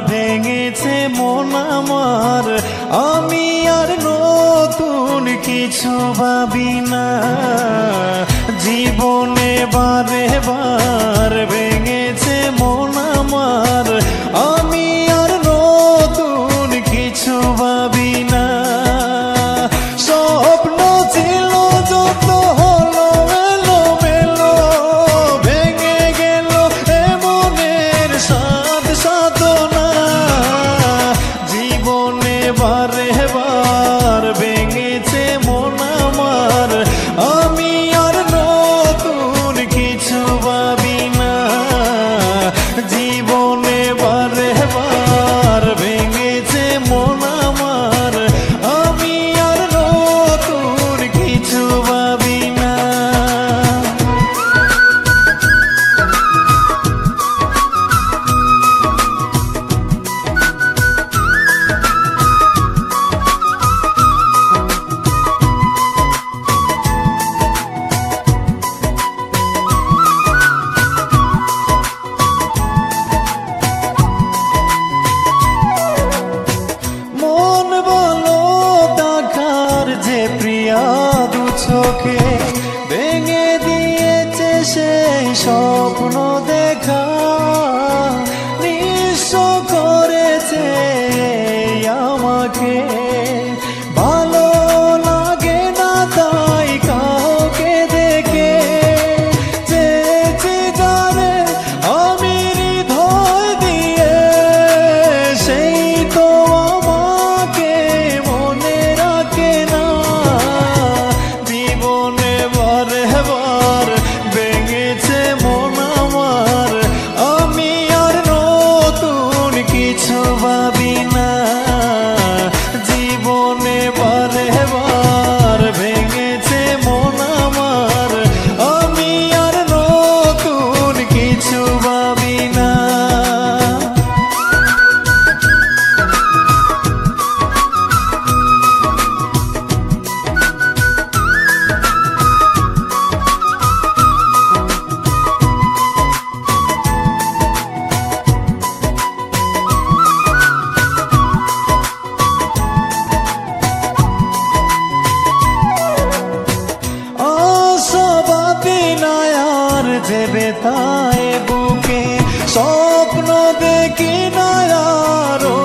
ভেঙেছে মন আমার। আমি আর নতুন কিছু ভাবি না। জীবনে বারে বার চোখে ভেঙে দিয়েছে সেই স্বপ্ন দেখা। ভেবে তাই বুকে স্বপ্ন দেখি নয়ারো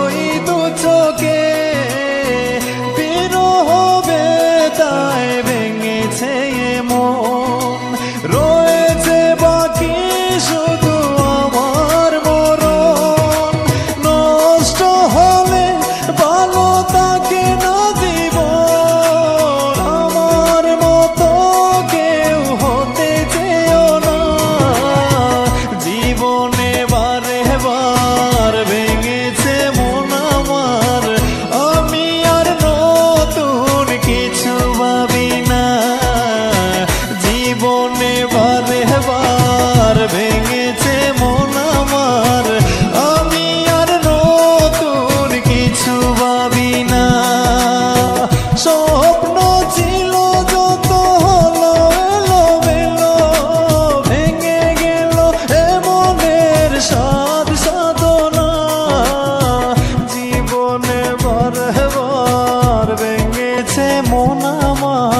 নামা